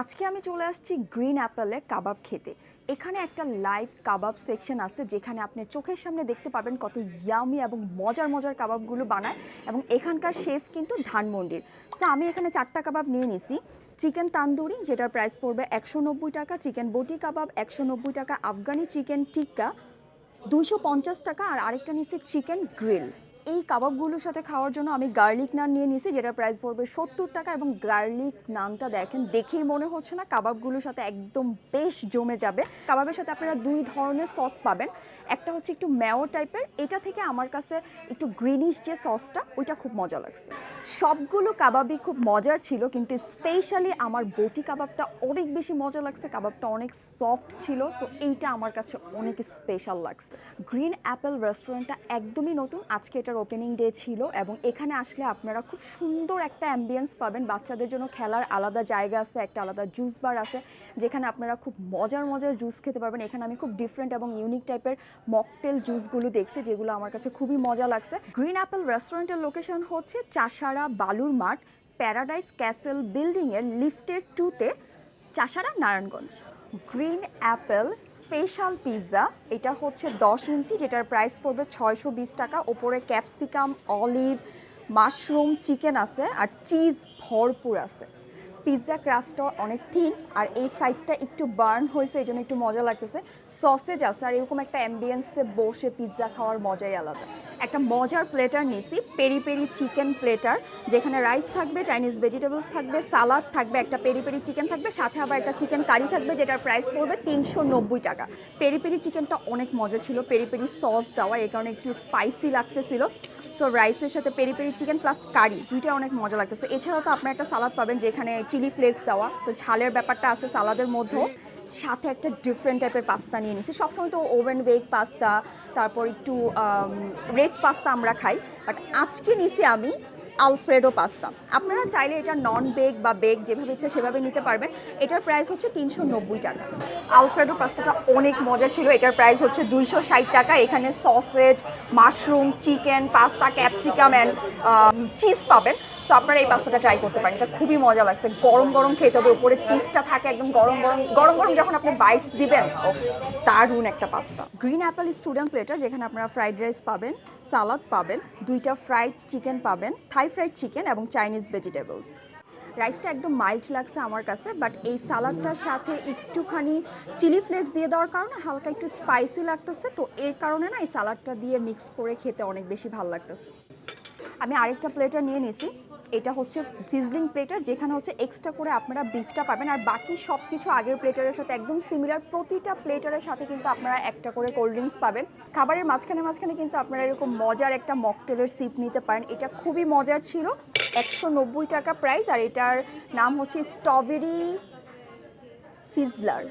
আজকে আমি চলে আসছি গ্রিন অ্যাপেলে কাবাব খেতে। এখানে একটা লাইভ কাবাব সেকশন আছে, যেখানে আপনি চোখের সামনে দেখতে পাবেন কত ইয়ামি এবং মজার মজার কাবাবগুলো বানায় এবং এখানকার শেফ কিন্তু ধানমন্ডির। সো আমি এখানে চারটা কাবাব নিয়ে নিছি। চিকেন তান্দুরি, যেটার প্রাইস পড়বে একশো নব্বই টাকা চিকেন বটি কাবাব একশো নব্বই টাকা, আফগানি চিকেন টিক্কা দুইশো পঞ্চাশ টাকা, আর আরেকটা নিচ্ছি চিকেন গ্রিল এই কাবাবগুলোর সাথে খাওয়ার জন্য আমি গার্লিক নান নিয়ে নিয়েছি যেটা প্রাইস পড়বে সত্তর টাকা এবং গার্লিক নানটা দেখেন দেখেই মনে হচ্ছে না কাবাবগুলোর সাথে একদম বেশ জমে যাবে। কাবাবের সাথে আপনারা দুই ধরনের সস পাবেন। একটা হচ্ছে একটু ম্যাও টাইপের, এটা থেকে আমার কাছে একটু গ্রিনিশ যে সসটা ওইটা খুব মজা লাগছে। সবগুলো কাবাবই খুব মজার ছিল, কিন্তু স্পেশালি আমার বটি কাবাবটা অনেক বেশি মজা লাগছে, কাবাবটা অনেক সফট ছিল সো এইটা আমার কাছে অনেক স্পেশাল লাগছে। গ্রিন অ্যাপেল রেস্টুরেন্টটা একদমই নতুন, আজকে এটার ওপেনিং ডে ছিল এবং এখানে আসলে আপনারা খুব সুন্দর একটা অ্যাম্বিয়েন্স পাবেন। বাচ্চাদের জন্য খেলার আলাদা জায়গা আছে, একটা আলাদা জুস বার আছে, যেখানে আপনারা খুব মজার মজার জুস খেতে পারবেন। এখানে আমি খুব ডিফারেন্ট এবং ইউনিক টাইপের মকটেল জুসগুলো দেখছি, যেগুলো আমার কাছে খুবই মজা লাগছে। গ্রিন অ্যাপেল রেস্টুরেন্টের লোকেশন হচ্ছে চাষারা বালুর মাঠ প্যারাডাইস ক্যাসেল বিল্ডিংয়ের লিফটের টুতে Chashara Narayanganj. Green apple special pizza. এটা হচ্ছে দশ ইঞ্চি, যেটার প্রাইস পড়বে ছয়শো বিশ টাকা। ওপরে ক্যাপসিকাম, অলিভ, মাশরুম, চিকেন আছে, আর চিজ ভরপুর আছে। পিৎজা ক্রাস্টটা অনেক থিন আর এই সাইডটা একটু বার্ন হয়েছে এই জন্য একটু মজা লাগতেছে। সসেজ আছে, আর এরকম একটা অ্যাম্বিয়েন্সে বসে পিৎজা খাওয়ার মজাই আলাদা। একটা মজার প্লেটার নিছি, পেরি পেরি চিকেন প্লেটার যেখানে রাইস থাকবে চাইনিজ ভেজিটেবলস থাকবে সালাদ থাকবে, একটা পেরি পেরি চিকেন থাকবে, সাথে আবার একটা চিকেন কারি থাকবে, যেটার প্রাইস পড়বে তিনশো নব্বই টাকা। পেরি পেরি চিকেনটা অনেক মজা ছিল, পেরি পেরি সস দেওয়া এই কারণে একটু স্পাইসি লাগতেছিল। সো রাইসের সাথে peri peri chicken plus curry দুইটা অনেক মজা লাগতেছে। এছাড়াও তো আপনার একটা সালাদ পাবেন যেখানে চিলি ফ্লেক্স দেওয়া। তো ঝালের ব্যাপারটা আছে সালাদের মধ্যেও সাথে একটা ডিফারেন্ট টাইপের পাস্তা নিয়ে নিছি। সবসময় তো ওভেন বেক পাস্তা তারপর একটু রেড পাস্তা আমরা খাই। বাট আজকে নিছি আমি আলফ্রেডো পাস্তা। আপনারা চাইলে এটা নন বেগ বা বেগ যেভাবে ইচ্ছা সেভাবে নিতে পারবেন। এটার প্রাইস হচ্ছে তিনশো নব্বই টাকা। আলফ্রেডো পাস্তাটা অনেক মজা ছিল। এটার প্রাইস হচ্ছে দুইশো ষাট টাকা। এখানে sausage mushroom chicken pasta capsicum and cheese পাবেন। সো আপনারা এই পাস্তাটা ট্রাই করতে পারেন। এটা খুবই মজা লাগছে। গরম গরম খেতে হবে। উপরে চিজটা থাকে একদম গরম গরম। গরম গরম যখন আপনি বাইটস দিবেন দারুণ একটা pasta green apple student platter যেখানে আপনারা ফ্রাইড রাইস পাবেন সালাদ পাবেন, দুইটা ফ্রাইড চিকেন পাবেন থাই ফ্রাইড চিকেন এবং চাইনিজ ভেজিটেবলস রাইসটা একদম মাইল্ড লাগছে আমার কাছে বাট এই সালাডটার সাথে একটুখানি চিলি ফ্লেক্স দিয়ে দেওয়ার কারণে হালকা একটু স্পাইসি লাগতেছে। তো এর কারণে না এই সালাডটা দিয়ে মিক্স করে খেতে অনেক বেশি ভালো লাগতেছে। আমি আরেকটা প্লেটার নিয়ে নিয়েছি। এটা হচ্ছে সিজলিং প্লেটার যেখানে হচ্ছে এক্সট্রা করে আপনারা বিফটা পাবেন। আর বাকি সব কিছু আগের প্লেটারের সাথে একদম সিমিলার প্রতিটা প্লেটারের সাথে কিন্তু আপনারা একটা করে কোল্ড ড্রিঙ্কস পাবেন। খাবারের মাঝখানে মাঝখানে কিন্তু আপনারা এরকম মজার একটা মকটেলের সিপ নিতে পারেন। এটা খুবই মজার ছিল, একশো নব্বই টাকা প্রাইস আর এটার নাম হচ্ছে স্ট্রবেরি ফিজলার